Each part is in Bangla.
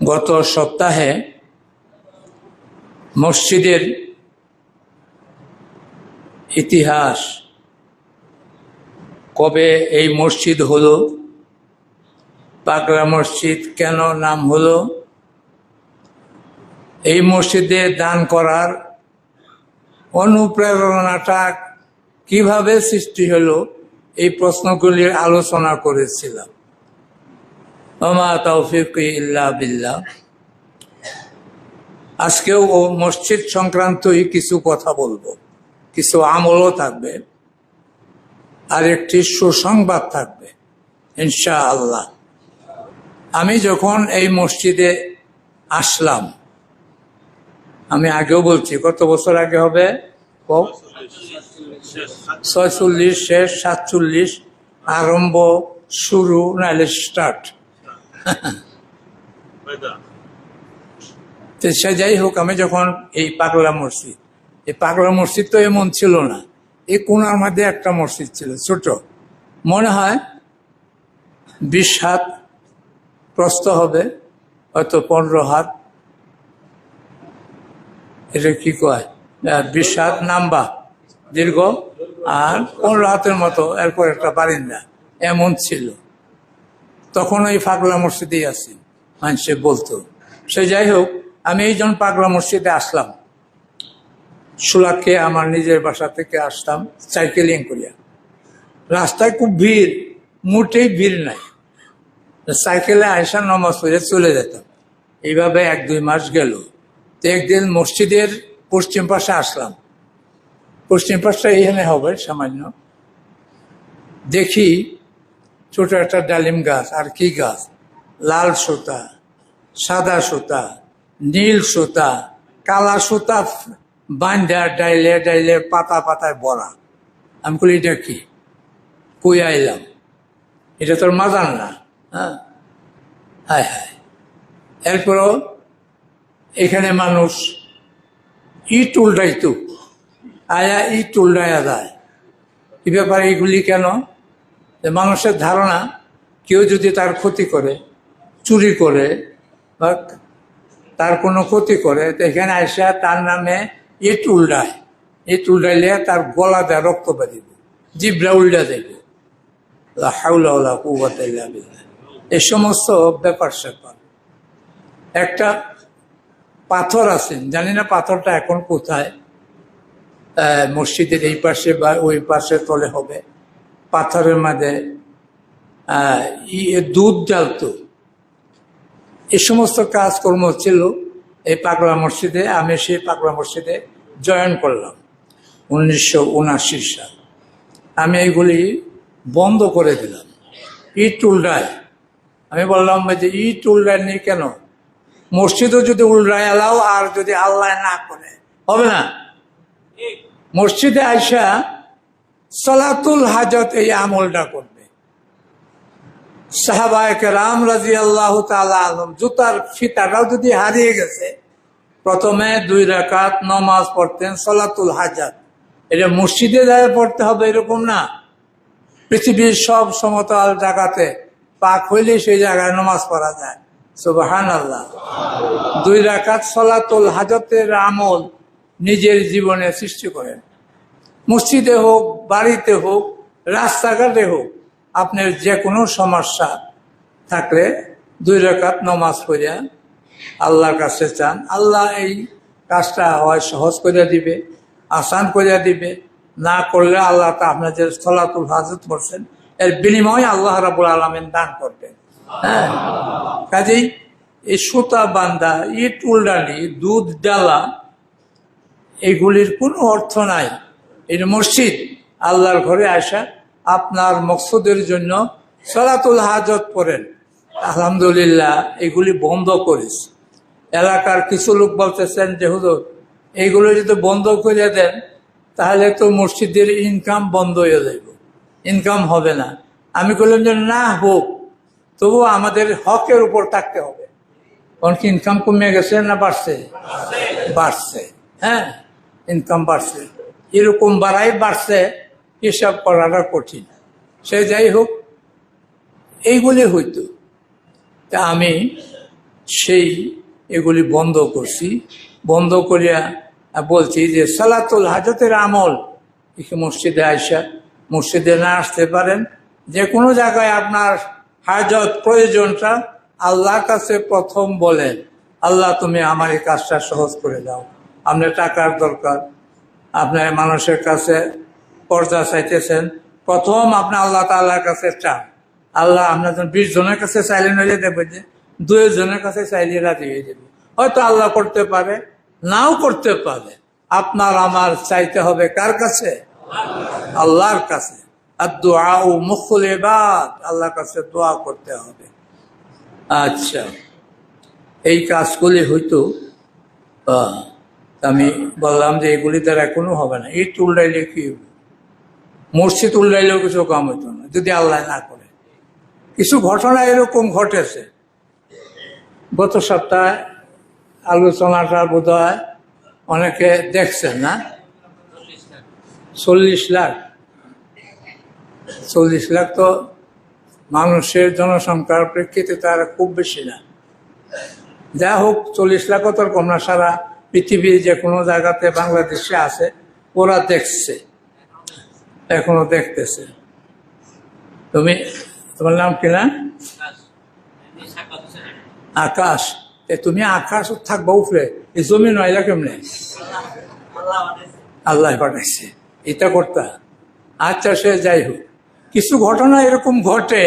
গত সপ্তাহে মসজিদের ইতিহাস, কবে এই মসজিদ হলো পাগড়া মসজিদ কেন নাম হলো, এই মসজিদে দান করার অনুপ্রেরণাটা কীভাবে সৃষ্টি হলো, এই প্রশ্নগুলির আলোচনা করেছিলাম। আমা তৌফিক ইল্লা বিল্লাহ। আজকেও ও মসজিদ সংক্রান্তই কিছু কথা বলব। কিছু আমলও থাকবে। আর একটি সুসংবাদ থাকবে ইনশা আল্লাহ আমি যখন এই মসজিদে আসলাম, আমি আগেও বলছি, কত বছর আগে হবে? ছয়চল্লিশ, শেষ, সাতচল্লিশ, আরম্ভ, শুরু নাহলে স্টার্ট সে যাই হোক, আমি যখন এই পাগলা মসজিদ, এই পাগলা মসজিদ তো এমন ছিল না, এই কোনার মধ্যে একটা মসজিদ ছিল, ছোট। মনে হয় বিশ হাত প্রস্থ হবে, হয়তো পনেরো হাত। এটা কি কয়? বিশ হাত নাম্বা, দীর্ঘ। আর পনেরো হাতের মতো, এরপর একটা বারিন্দা। এমন ছিল। তখন ওই পাগলা মসজিদেই আছি, মানুষে বলতো। সে যাই হোক, আমি এই জন পাগলা মসজিদে আসলাম। সুলাকে আমার নিজের বাসা থেকে আসতাম সাইকেলিং করিয়া। রাস্তায় খুব ভিড়, মোটেই ভিড় নাই। সাইকেলে আয়সা নমাজ পড়ে চলে যেতাম। এইভাবে এক দুই মাস গেল। তো একদিন মসজিদের পশ্চিম পাশে আসলাম। পশ্চিম পাশটা এখানে হবে সামান্য। দেখি ছোট একটা ডালিম গাছ, আর কি গাছ? লাল সুতা, সাদা সুতা, নীল সুতা, কালা সুতা বান্ধা ডাইলে ডাইলে পাতা পাতায় ভরা। আমি বলি এটা কি? কই আইলাম? এটা তোর মাজান না? হ্যাঁ? হায় হায়। এরপরও এখানে মানুষ ইট উল্টাইতো। আয়া ইট উল্টায়া যায়। এই ব্যাপারে এগুলি কেন? যে মানুষের ধারণা কেউ যদি তার ক্ষতি করে, চুরি করে বা তার কোনো ক্ষতি করে, তো এখানে আসা তার নামে ইট উল্টায়। ইট উল্টাইলে তার গলা দেয় রক্ত বাঁধিব জিবরা উল্টা দেব। লা হাওলা ওয়ালা কুওয়াতা এই সমস্ত ব্যাপার স্যাপার। একটা পাথর আছে, জানি না পাথরটা এখন কোথায়। মসজিদের এই পাশে বা ওই পাশে তলে হবে। পাথরের মাঝে আহ, ই- দুধ জ্বালতো। এই সমস্ত কাজকর্ম ছিল এই পাগলা মসজিদে। আমি সেই পাগলা মসজিদে জয়েন করলাম উনিশশো উনাশি সাল। আমি এইগুলি বন্ধ করে দিলাম। ইট উল্টায়। আমি বললাম যে ইট উল্টায় নেই কেন? মসজিদও যদি উল্টায় এলাও আর যদি আল্লাহ না করে হবে না? মসজিদে আইসা সলাতুল হাজত এই আমলটা করবে। সাহাবায়কে রাম রাজি আল্লাহ আলম জুতার ফিতাটাও যদি হারিয়ে গেছে, প্রথমে দুই রাকাত নমাজ পড়তেন সলাতুল হাজাত। এটা মসজিদে যায় পড়তে হবে এরকম না। পৃথিবীর সব সমতল জায়গাতে পাক হইলে সেই জায়গায় নমাজ পড়া যায়। সুবাহান আল্লাহ দুই রাকাত সলাতুল হাজতের আমল নিজের জীবনে সৃষ্টি করেন। মসজিদে হোক, বাড়িতে হোক, রাস্তাঘাটে হোক, আপনার যে কোনো সমস্যা থাকলে দুই রেখাত নমাজ পড়িয়া আল্লাহর কাছে চান। আল্লাহ এই কাজটা হয় সহজ করে দিবে, আসান করে দিবে। না করলে আল্লাহ তা আপনার যে স্থলাতুল হাজত করছেন। এর বিনিময়ে আল্লাহ রাবুল আলমিন দান করবেন। হ্যাঁ? কাজেই এই সুতা বান্দা, ইট উল্ডানি দুধ ডালা, এগুলির কোনো অর্থ নাই। এই মসজিদ আল্লাহর ঘরে আসা আপনার মকসুদের জন্য সলাতুল হাজত পড়েন। আলহামদুলিল্লাহ, এগুলি বন্ধ করিস এলাকার কিছু লোক বলতেছেন যে, হুজুর এইগুলো যদি বন্ধ করে দেন, তাহলে তো মসজিদের ইনকাম বন্ধ হয়ে যাইব। ইনকাম হবে না। আমি বললাম যে, না হোক তবু আমাদের হকের উপর থাকতে হবে। কারণ কি ইনকাম কমে গেছে না বাড়ছে? বাড়ছে। হ্যাঁ ইনকাম বাড়ছে। এরকম বাড়াই বাড়ছে হিসাব করাটা কঠিন। সে যাই হোক, এইগুলি হইতো। তা আমি সেই এগুলি বন্ধ করছি। বন্ধ করিয়া বলছি যে সালাতুল হাজতের আমল মসজিদে আইসা মসজিদে না আসতে পারেন। যে কোনো জায়গায় আপনার হাজত প্রয়োজনটা আল্লাহর কাছে প্রথম বলেন, আল্লাহ, তুমি আমার এই কাজটা সহজ করে দাও। আপনার টাকার দরকার আপনার মানুষের কাছে পর্দা চাইতেছেন। প্রথম আপনি আল্লাহ তাল্লাহর কাছে চান। আল্লাহ আপনার বিশ জনের কাছে চাইলেন হয়ে দেবে যে, দুই জনের কাছে চাইলে রাজি হয়ে যাবে। হয়তো আল্লাহ করতে পারে, নাও করতে পারে। আপনার আমার চাইতে হবে কার কাছে? আল্লাহর কাছে। আর দোয়া ও মুখল এবার আল্লাহর কাছে দোয়া করতে হবে। আচ্ছা এই কাজগুলি হয়তো আমি বললাম যে এগুলি দ্বারা কোনো হবে না। ইট উল্টাইলে কি হবে? মসজিদ উল্টাইলেও কিছু কাম হইতো না যদি আল্লাহ না করে। কিছু ঘটনা এরকম ঘটেছে। গত সপ্তাহে আলোচনাটা বোধ হয় অনেকে দেখছেন না? চল্লিশ লাখ। চল্লিশ লাখ তো মানুষের জনসংখ্যার প্রেক্ষিতে তারা খুব বেশি না। যা হোক চল্লিশ লাখও তোর কম না সারা পৃথিবীর যে কোনো জায়গাতে বাংলাদেশে আছে ওরা দেখছে এখনও দেখতেছে। তুমি তোমার নাম কি না? আকাশ। তুমি আকাশ থাকবা উপরে এই জমি নয়লা কেমনে? আল্লাহ পাঠাইছে এটা করতা। আচ্ছা সে যাই হোক। কিছু ঘটনা এরকম ঘটে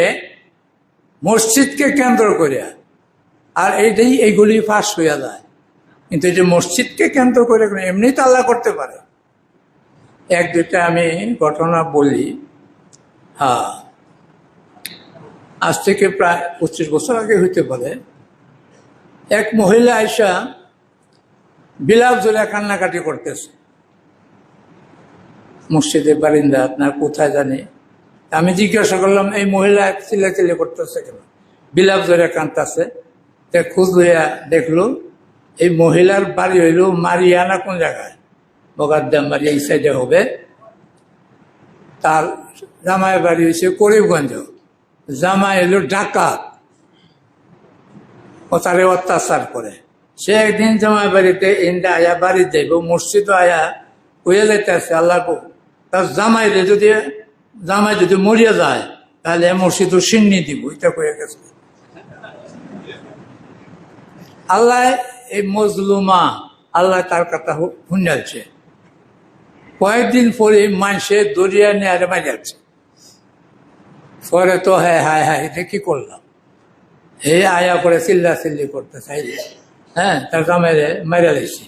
মসজিদকে কেন্দ্র করিয়া আর এইটাই এইগুলি ফাঁস হইয়া যায়। কিন্তু এই যে মসজিদকে কেন্দ্র করে এমনি তো আল্লাহ করতে পারে। এক দুটা আমি ঘটনা বলি। হ্যাঁ আজ থেকে প্রায় পঁচিশ বছর আগে হইতে পারে। এক মহিলা আয়সা বিলাপ জোরে কান্নাকাটি করতেছে। মসজিদের বারিন্দা, আপনার কোথায় জানি? আমি জিজ্ঞাসা করলাম, এই মহিলা চিল্লা চিল্লি করতেছে কেন? বিলাপ জোরে কান্তাছে খোঁজ লইয়া দেখল এই মহিলার বাড়ি হইল মারিয়ানা কোন জায়গায়? বগাদ্দাম বাড়ি এই সাইডে হবে। তার জামাই বাড়ি হয়েছে করিমগঞ্জ। জামাই এলো ডাকাত। ও তারে অত্যাচার করে। সে একদিন জামাই বাড়িতে ইন্দা আয়া বাড়ি যাইব, মসজিদ আয়া হয়ে যাইতে আছে আল্লাহ তার জামাই যদি জামাই যদি মরিয়া যায়, তাহলে মসজিদ সিন্নি দিব। এটা কয়ে গেছে। আল্লাহ এই মজলুমা আল্লাহ তার কথা শুনাচ্ছে কয়েকদিন পরে মানুষে দরিয়া নিয়ে আরে মারিয়াচ্ছে পরে তো হ্যাঁ হায় হায় এটা কি করলাম? এই আয়া করে চিল্লা চিল্লি করতে চাইলে হ্যাঁ তার কামেরে মারিয়া দিয়েছি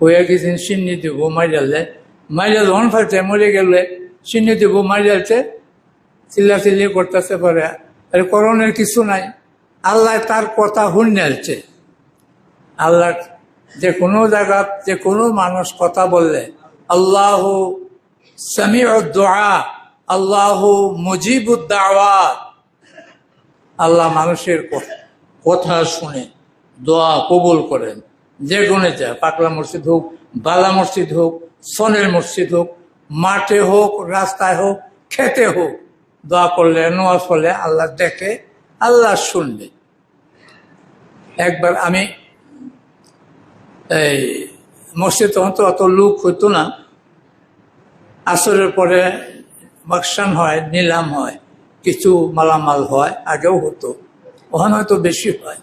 হয়ে গেছেন সিন্নি দিব মারিয়ালে মারিয়া যখন ফেলছে মরে গেলে সিন্নি দিব মারিয়ালছে চিল্লা চিল্লি করতেছে পরে। আরে করণের কিছু নাই। আল্লাহ তার কথা শুনিয়ালছে আল্লাহ যে কোনো জায়গা যে কোনো মানুষ কথা বললে, আল্লাহ সামি দোয়া আল্লাহ মুজিবুদ্দাওয়াত আল্লাহ মানুষের কথা শুনে, দোয়া কবুল করেন। যে গুণে যায় পাকলা মসজিদ হোক, বালা মসজিদ হোক, সনের মসজিদ হোক, মাঠে হোক, রাস্তায় হোক, খেতে হোক, দোয়া করলে নোয়াজ করলে আল্লাহ দেখে, আল্লাহ শুনবে। একবার আমি এই মসজিদ তখন তো অত লুক হতো না। আসরের পরে বাকসান হয়, নিলাম হয়, কিছু মালামাল হয়, আগেও হতো। ওখানে হয়তো বেশি হয়।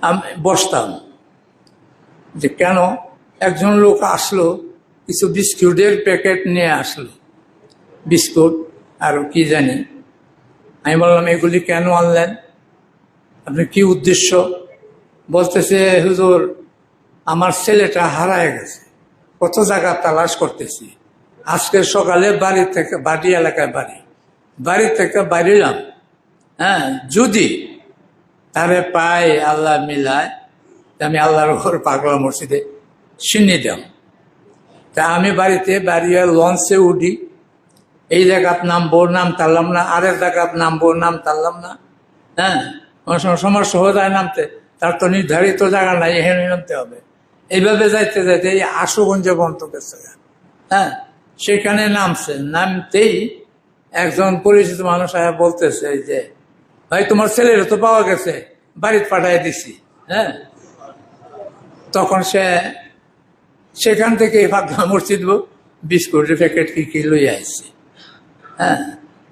আমি বসতাম যে কেন? একজন লোক আসলো, কিছু বিস্কুটের প্যাকেট নিয়ে আসলো। বিস্কুট, আর কি জানি। আমি বললাম, এগুলি কেন আনলেন? আপনি কি উদ্দেশ্য? বলতেছে, হুজুর, আমার ছেলেটা হারায় গেছে। কত জায়গা তালাশ করতেছি। আজকে সকালে বাড়ি থেকে, বাড়ি এলাকায় বাড়ি। বাড়ি থেকে বাড়িলাম। হ্যাঁ যদি তারে পাই আল্লাহ মিলায় আমি আল্লাহর ঘর পাগলা মসজিদে সিন্নি দাম তা আমি বাড়িতে বাড়িয়ে লঞ্চে উঠি। এই জায়গাত নামবো নাম তারলাম না, আরেক জায়গাত নামবো নাম তারলাম না। হ্যাঁ অনেক সময় হয়ে যায় নামতে, তার তো নির্ধারিত জায়গা নাই, এখানে নামতে হবে। এইভাবে যাইতে যাইতে এই আশুগঞ্জে বন্ধ গেছে হ্যাঁ সেখানে নামছে। নামতেই একজন পরিচিত মানুষ আয়া বলতেছে যে, ভাই, তোমার ছেলের তো পাওয়া গেছে, বাড়িতে পাঠাই দিছি। হ্যাঁ তখন সে, সেখান থেকে পাগলা মসজিদ বিস্কুটের প্যাকেট কি কি লই আসছে হ্যাঁ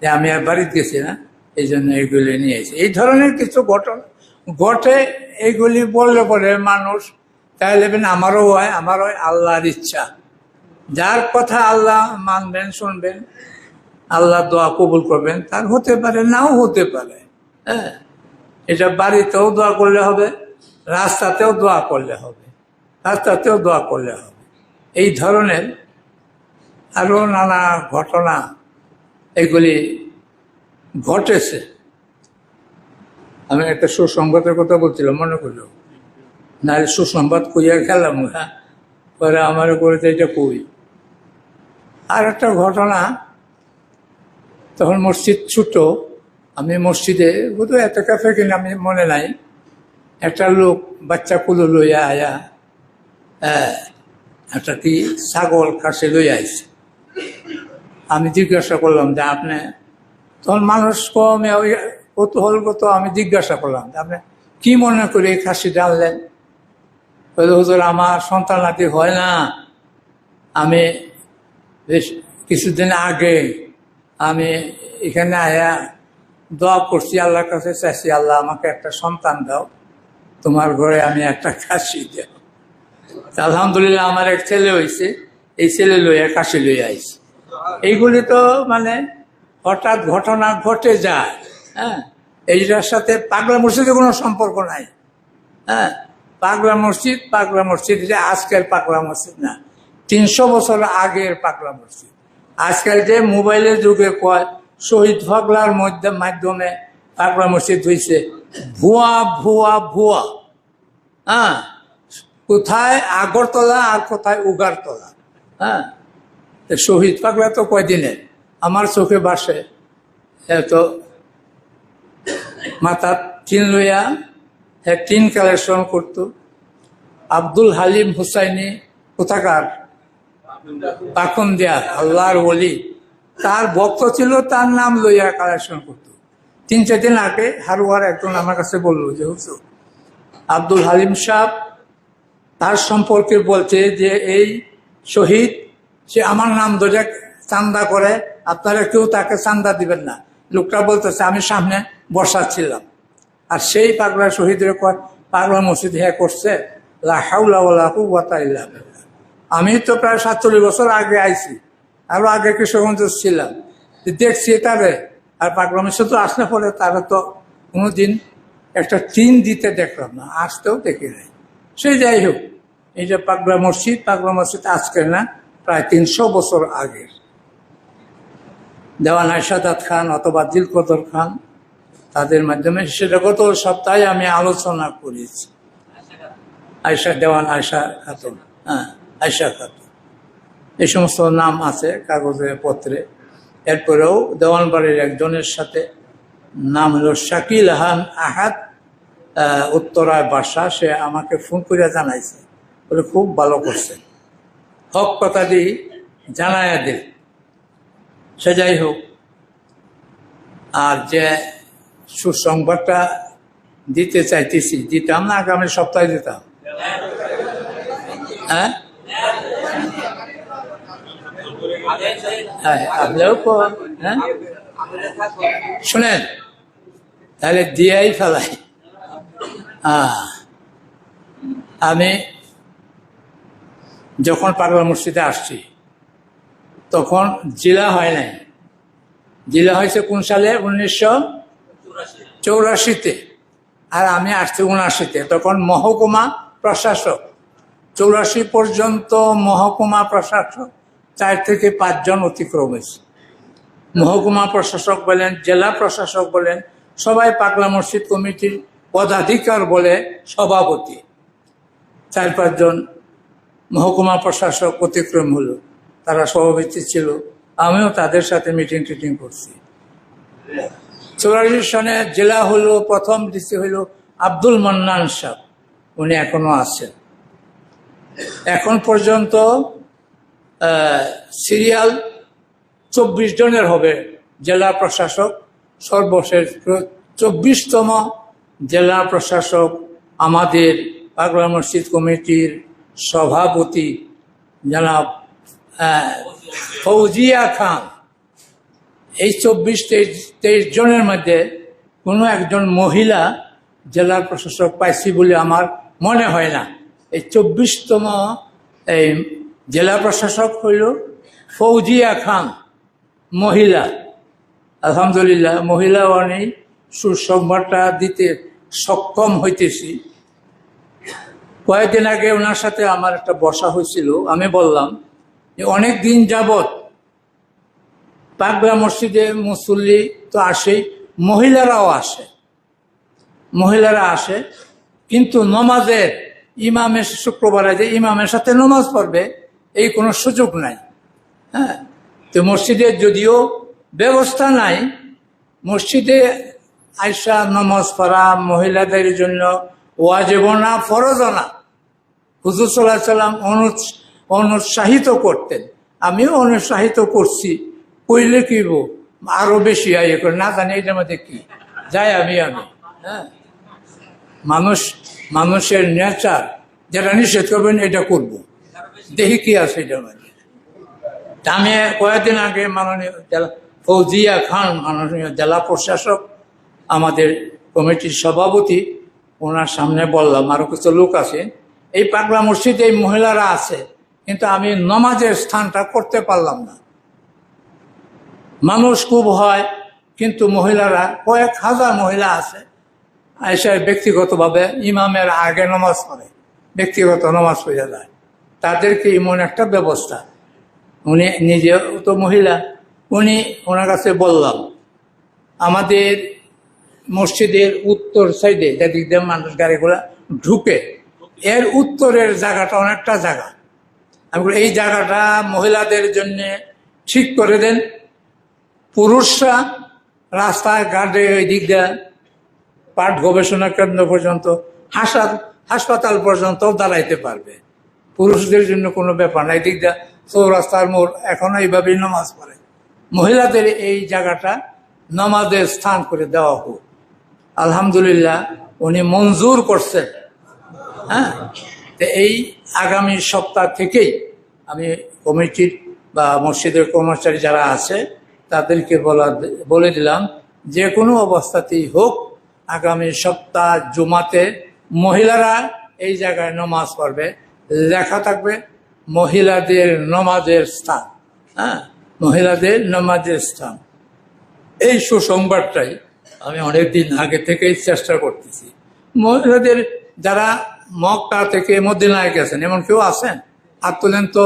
যে আমি আর বাড়িতে গেছি না। এই জন্য এইগুলি নিয়ে আসি এই ধরনের কিছু ঘটনা ঘটে এইগুলি বললে পরে মানুষ তাই লেবেন আমারও হয়, আমারও আল্লাহর ইচ্ছা। যার কথা আল্লাহ মানবেন, শুনবেন, আল্লাহ দোয়া কবুল করবেন, তার হতে পারে, নাও হতে পারে। হ্যাঁ? এটা বাড়িতেও দোয়া করলে হবে, রাস্তাতেও দোয়া করলে হবে, রাস্তাতেও দোয়া করলে হবে। এই ধরনের আরও নানা ঘটনা এগুলি ঘটেছে। আমি একটা সুসংবাদের কথা বলছিলাম মনে করল। নাহলে সুসংবাদ কইয়া খেলাম হ্যাঁ? পরে আমার তো এটা কই? আর একটা ঘটনা তখন মসজিদ ছোট আমি মসজিদে বোধ এত কাছে কিনা আমি মনে নাই। একটা লোক বাচ্চা কুলো লইয়া আয়া হ্যাঁ, একটা কি ছাগল কাছে লইয়া আইছে। আমি জিজ্ঞাসা করলাম যে আপনি তখন মানুষ কমে ওই কৌতূহলগত আমি জিজ্ঞাসা করলাম আপনি কি মনে করে এই খাসি ডাললেন হুজুর, আমার সন্তান নাতি হয় না। আমি বেশ কিছুদিন আগে আমি এখানে আয়া দোয়া করছি, আল্লাহর কাছে চাইছি, আল্লাহ আমাকে একটা সন্তান দাও। তোমার ঘরে আমি একটা দেব। তা আলহামদুলিল্লাহ আমার এক ছেলে হয়েছে এই ছেলে লইয়া কাশি লইয়া আইছে। এইগুলি তো মানে হঠাৎ ঘটনা ঘটে যায়। হ্যাঁ। এইটার সাথে পাগলা মসজিদের কোনো সম্পর্ক নাই। হ্যাঁ পাগলা মসজিদ পাগলা মসজিদ এটা আজকের পাগলা মসজিদ না। তিনশো বছর আগের পাগলা মসজিদ। আজকাল যে মোবাইলের যুগে কয় শহীদ পাগলার মধ্যে মাধ্যমে পাগলা মসজিদ হয়েছে ভুয়া ভুয়া ভুয়া। হ্যাঁ কোথায় আগরতলা আর কোথায় উগারতলা। হ্যাঁ শহীদ পাগলা তো কয়দিনের? আমার চোখে বাসে। এত মাথা টিন লইয়া হ্যাঁ টিন কালেকশন করত। আব্দুল হালিম হুসাইনি কোথাকার? পাখন দেয়া আল্লাহর বলি তার ভক্ত ছিল, তার নাম লইয়া কালেকশন করত। তিন, চার দিন আগে হারুয়ার একজন আমার কাছে বলল যে, হুজুর, আব্দুল হালিম সাহ তার সম্পর্কে বলছে যে, এই শহীদ, সে আমার নাম ধরে চান্দা করে, আপনারা কেউ তাকে চান্দা দিবেন না। লোকটা বলতেছে, আমি সামনে বসাচ্ছিলাম। আর সেই পাগলা শহীদের পাগলা মসজিদ হ্যাঁ করছে। আমি তো প্রায় সাতচল্লিশ বছর আগে আইছি, আরও আগে কিশোরগঞ্জ ছিলাম। দেখছি তারে আর পাগলা মসজিদ তো আসলে পরে তারা তো কোনোদিন একটা টিন দিতে দেখলাম না, আসতেও দেখি নাই। সে যাই হোক, এই যে পাগলা মসজিদ পাগলা মসজিদ আজকের না, প্রায় তিনশো বছর আগের। দেওয়ান আয়সাদাত খান অথবা দিলকদর খান, তাদের মাধ্যমে সেটা গত সপ্তাহে আমি আলোচনা করেছি। আয়সা দেওয়ান আয়সা খাতুন হ্যাঁ আয়সা খাতুন। এই সমস্ত নাম আছে কাগজে, পত্রে। এরপরেও দেওয়ানবাড়ির একজনের সাথে নাম হলো শাকিল হান আহাত উত্তরায় বাসা, সে আমাকে ফোন করে জানাইছে। বলে, খুব ভালো করছে হক কথা দিয়ে জানায়া দে সে যাই হোক, আর যে সুসংবাদটা দিতে চাইতেছি, দিতাম না, আগামী সপ্তাহে দিতাম। হ্যাঁ? হ্যাঁ আপনিও হ্যাঁ? শুনেন, তাহলে দিয়াই ফেলাই। হ্যাঁ আমি যখন পাগলা মসজিদে আসছি তখন জেলা হয় নাই। জেলা হয়েছে কোন সালে? উনিশশো চৌরাশিতে। আর আমি আসছি উনআশিতে। তখন মহকুমা প্রশাসক। চৌরাশি পর্যন্ত মহকুমা প্রশাসক, চার থেকে পাঁচজন অতিক্রম হয়েছে। মহকুমা প্রশাসক বলেন, জেলা প্রশাসক বলেন, সবাই পাগলা মসজিদ কমিটির পদাধিকার বলে সভাপতি। চার পাঁচজন মহকুমা প্রশাসক অতিক্রম হলো। তারা সভাপতি ছিল। আমিও তাদের সাথে মিটিং টিটিং করছি। চৌরাশি সনে জেলা হলো, প্রথম ডিসি হইল আব্দুল মান্নান সাহ। উনি এখনও আছেন। এখন পর্যন্ত সিরিয়াল চব্বিশ জনের হবে জেলা প্রশাসক। সর্বশেষ চব্বিশতম জেলা প্রশাসক আমাদের পাগলা মসজিদ কমিটির সভাপতি জনাব ফৌজিয়া খান। এই চব্বিশ তেইশ তেইশ জনের মধ্যে কোনো একজন মহিলা জেলার প্রশাসক পাইছি বলে আমার মনে হয় না। এই চব্বিশতম এই জেলা প্রশাসক হইল ফৌজিয়া খান, মহিলা। আলহামদুলিল্লাহ, মহিলা অনেক সুসংবাদটা দিতে সক্ষম হইতেছি। কয়েকদিন আগে ওনার সাথে আমার একটা বসা হয়েছিল আমি বললাম যে অনেক দিন যাবত পাকড়া মসজিদে মুসল্লি তো আসেই মহিলারাও আসে। মহিলারা আসে, কিন্তু নমাজের ইমামের শুক্রবারে যে ইমামের সাথে নমাজ পড়বে, এই কোনো সুযোগ নাই। হ্যাঁ? তো মসজিদে যদিও ব্যবস্থা নাই, মসজিদে আয়সা নমাজ পড়া মহিলাদের জন্য ওয়াজেব না, ফরজও না। হুজুর সাল্লাহ সাল্লাম অনুৎ- অনুৎসাহিত করতেন। আমিও অনুৎসাহিত করছি। কইলে কি বো আরও বেশি ইয়ে করে। না জানি এটার মধ্যে কি। যাই আমি আমি। হ্যাঁ। মানুষ, মানুষের নেচার যেটা নিষেধ করবেন, এটা করব। দেখি কি আছে এটার মধ্যে। আমি কয়েকদিন আগে মাননীয় জেলা ফৌজিয়া খান, মাননীয় জেলা প্রশাসক, আমাদের কমিটির সভাপতি, ওনার সামনে বললাম, আরও কিছু লোক আছে এই পাগলা মসজিদে এই মহিলারা আছে। কিন্তু আমি নমাজের স্থানটা করতে পারলাম না। মানুষ খুব হয়, কিন্তু মহিলারা, কয়েক হাজার মহিলা আছে, এসে ব্যক্তিগতভাবে ইমামের আগে নমাজ পড়ে, ব্যক্তিগত নমাজ পড়ে যায়। তাদেরকে এমন একটা ব্যবস্থা। উনি নিজে তো মহিলা, উনি ওনার কাছে বললাম, আমাদের মসজিদের উত্তর সাইডে যেদিক দিয়ে মানুষ গাড়িগুলা ঢুকে, এর উত্তরের জায়গাটা অনেকটা জায়গা। আমি এই জায়গাটা মহিলাদের জন্য ঠিক করে দেন। পুরুষরা রাস্তায় ঘাটে ওই দিক দিয়ে পাঠ গবেষণা কেন্দ্র পর্যন্ত হাসা হাসপাতাল পর্যন্ত দাঁড়াইতে পারবে। পুরুষদের জন্য কোনো ব্যাপার নাই দিক দিয়ে চৌরাস্তার মোড় এখনও এইভাবেই নামাজ পড়ে। মহিলাদের এই জায়গাটা নামাজের স্থান করে দেওয়া হোক। আলহামদুলিল্লাহ, উনি মঞ্জুর করছেন। হ্যাঁ? তো এই আগামী সপ্তাহ থেকেই আমি কমিটির বা মসজিদের কর্মচারী যারা আছে, তাদেরকে বলা বলে দিলাম, যে কোনো অবস্থাতেই হোক, আগামী সপ্তাহ জুমাতে মহিলারা এই জায়গায় নমাজ পড়বে। লেখা থাকবে, মহিলাদের নমাজের স্থান। হ্যাঁ মহিলাদের নমাজের স্থান। এই সুসংবাদটাই আমি অনেকদিন আগে থেকেই চেষ্টা করতেছি। মহিলাদের যারা মক্কা থেকে মদিনায় গেছেন, এমন কেউ আছেন? হাত তোলেন তো।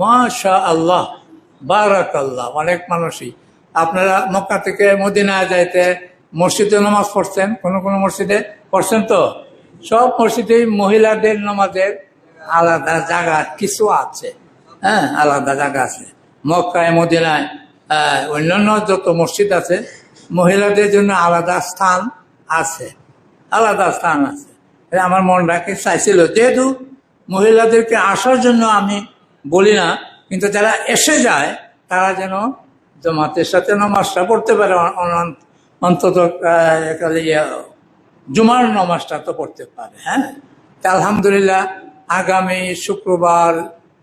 মাশা আল্লাহ বারাক আল্লাহ অনেক মানুষই। আপনারা মক্কা থেকে মদিনায় যাইতে মসজিদে নামাজ পড়ছেন? কোন কোন মসজিদে? পড়ছেন তো? সব মসজিদেই মহিলাদের নামাজের আলাদা জায়গা, কিছু আছে। হ্যাঁ আলাদা জায়গা আছে। মক্কায়, মদিনায় অন্যান্য যত মসজিদ আছে, মহিলাদের জন্য আলাদা স্থান আছে, আলাদা স্থান আছে। আমার মনটাকে চাইছিল। যেহেতু মহিলাদেরকে আসার জন্য আমি বলি না কিন্তু যারা এসে যায় তারা যেন জমাতের সাথে নামাজটা পড়তে পারে অন- অন্তত ইয়া, জুমার নামাজটা তো পড়তে পারে হ্যাঁ? তা আলহামদুলিল্লাহ আগামী শুক্রবার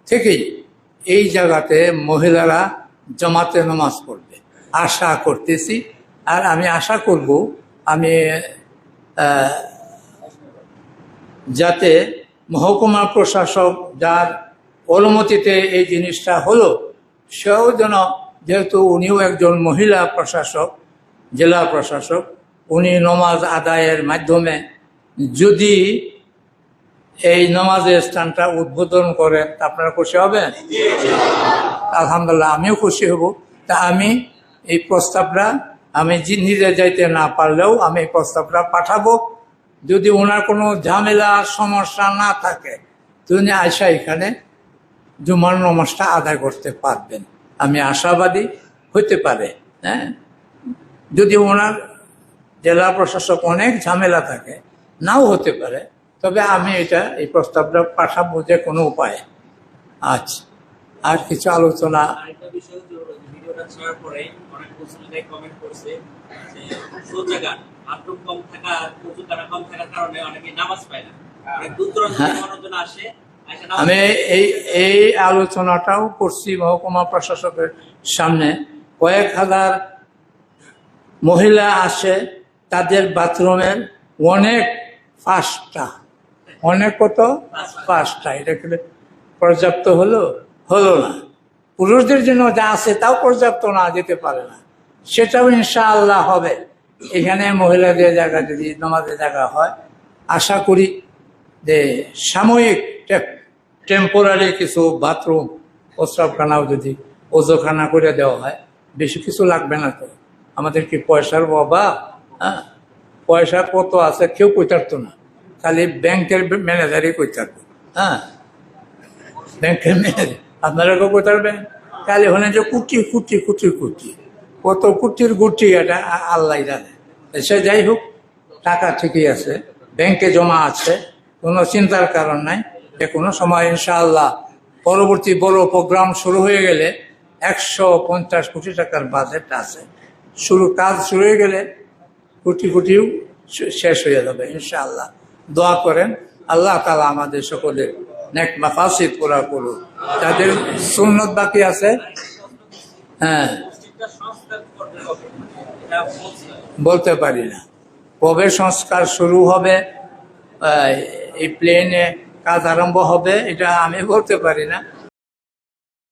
থেকেই এই জায়গাতে মহিলারা জমাতে নামাজ পড়বে। আশা করতেছি আর আমি আশা করব আমি যাতে মহকুমা প্রশাসক যার অনুমতিতে এই জিনিসটা হলো, সেও যেন, যেহেতু উনিও একজন মহিলা প্রশাসক, জেলা প্রশাসক, উনি নমাজ আদায়ের মাধ্যমে যদি এই নমাজের স্থানটা উদ্বোধন করেন আপনারা খুশি হবেন? আলহামদুলিল্লাহ, আমিও খুশি হব। তা আমি এই প্রস্তাবটা, আমি নিজে যাইতে না পারলেও আমি এই প্রস্তাবটা পাঠাবো। যদি ওনার কোনো ঝামেলা, সমস্যা না থাকে, তিনি আয়সা এখানে জুমার নমাজটা আদায় করতে পারবেন। আমি আশাবাদী হতে পারে হ্যাঁ? যদি ওনার জেলা প্রশাসক অনেক ঝামেলা থাকে, নাও হতে পারে। তবে আমি এটা, এই প্রস্তাবটা পাঠাবো যে কোনো উপায়ে। আচ্ছা আর কিছু আলোচনা ছাড়ার পরে অনেক কমেন্ট করছে কম থাকা কম থাকার কারণে অনেকে নামাজ পায় না। মানুষজন আসে আমি এই এই আলোচনাটাও করছি মহকুমা প্রশাসকের সামনে। কয়েক হাজার মহিলা আসে তাদের বাথরুমের অনেক পাঁচটা। অনেক কত? পাঁচটা। এটা কি পর্যাপ্ত হলো? হলো না। পুরুষদের জন্য যা আছে তাও পর্যাপ্ত না যেতে পারে না। সেটাও ইনশাআল্লাহ হবে। এখানে মহিলাদের জায়গা যদি নামাজের জায়গা হয়, আশা করি যে সাময়িক টেম্পোরারি কিছু বাথরুম প্রস্রাবখানাও যদি ওজোখানা করে দেওয়া হয়, বেশি কিছু লাগবে না তো। আমাদের কি পয়সার অভাব? হ্যাঁ? পয়সা কত আছে কেউ কইতারতো না। খালি ব্যাংকের ম্যানেজারই কইতারতো। হ্যাঁ? ব্যাংকের ম্যানেজার, আপনারা কেউ কইতারবেন? খালি হলেন যে কুটি কুটি কুটি কুটি। কত কুটির গুটি, এটা আল্লাহ জানে। সে যাই হোক, টাকা ঠিকই আছে, ব্যাংকে জমা আছে, কোনো চিন্তার কারণ নাই। যে কোনো সময় ইনশাআল্লাহ পরবর্তী বড় প্রোগ্রাম শুরু হয়ে গেলে একশো পঞ্চাশ কোটি টাকার বাজেট আছে। শুরু, কাজ শুরু হয়ে গেলে কোটি কোটিও শেষ হয়ে যাবে ইনশাআল্লাহ। দোয়া করেন, আল্লাহ তালা আমাদের সকলের নেক মাফাসিদ করা করুন যাদের সুন্নত বাকি আছে হ্যাঁ। বলতে পারি না। কবে সংস্কার শুরু হবে এই প্লেনে কাজ আরম্ভ হবে, এটা আমি বলতে পারি না।